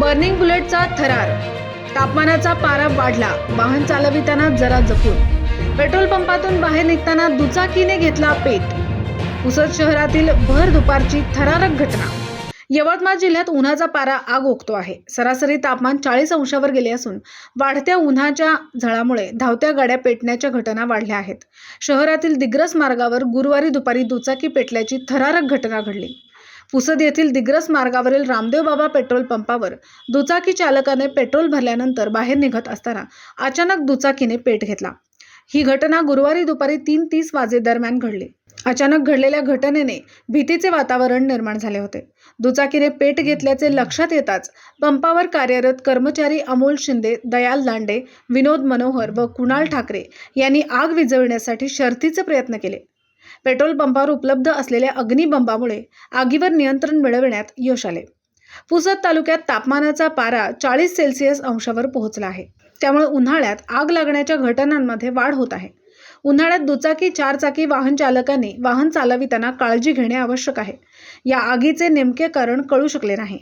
Burning बुलेटचा थरार. तापमानाचा पारा वाढला. वाहन चालविताना जरा जपून. पेट्रोल पंपातून बाहेर निघताना दुचाकीने घेतला पेट. पुसद शहरातील भर दुपारची थरारक घटना. यवतमाळ जिल्ह्यात उन्हाचा पारा आग ओकतो आहे. सरासरी तापमान चाळीस अंशावर गेले असून वाढत्या उन्हाच्या झळामुळे धावत्या गाड्या पेटण्याच्या घटना वाढल्या आहेत. शहरातील दिग्रस मार्गावर गुरुवारी दुपारी दुचाकी पेटल्याची थरारक घटना घडली. पुसद येथील दिग्रस मार्गावरील रामदेव बाबा पेट्रोल पंपावर दुचाकी चालकाने पेट्रोल भरल्यानंतर बाहेर निघत असताना अचानक दुचाकीने पेट घेतला. ही घटना गुरुवारी दुपारी तीन तीस वाजे दरम्यान घडली. अचानक घडलेल्या घटनेने भीतीचे वातावरण निर्माण झाले होते. दुचाकीने पेट घेतल्याचे लक्षात येताच पंपावर कार्यरत कर्मचारी अमोल शिंदे दयाल दांडे विनोद मनोहर व कुणाल ठाकरे यांनी आग विझविण्यासाठी शर्थीचे प्रयत्न केले. पेट्रोल पंपावर उपलब्ध असलेल्या अग्निबंबामुळे आगीवर नियंत्रण मिळविण्यात यश आले. पुसद तालुक्यात तापमानाचा पारा चाळीस सेल्सिअस अंशावर पोहोचला आहे. त्यामुळे उन्हाळ्यात आग लागण्याच्या घटनांमध्ये वाढ होत आहे. उन्हाळ्यात दुचाकी चारचाकी वाहन चालकांनी वाहन चालविताना काळजी घेणे आवश्यक आहे. या आगीचे नेमके कारण कळू शकले नाही.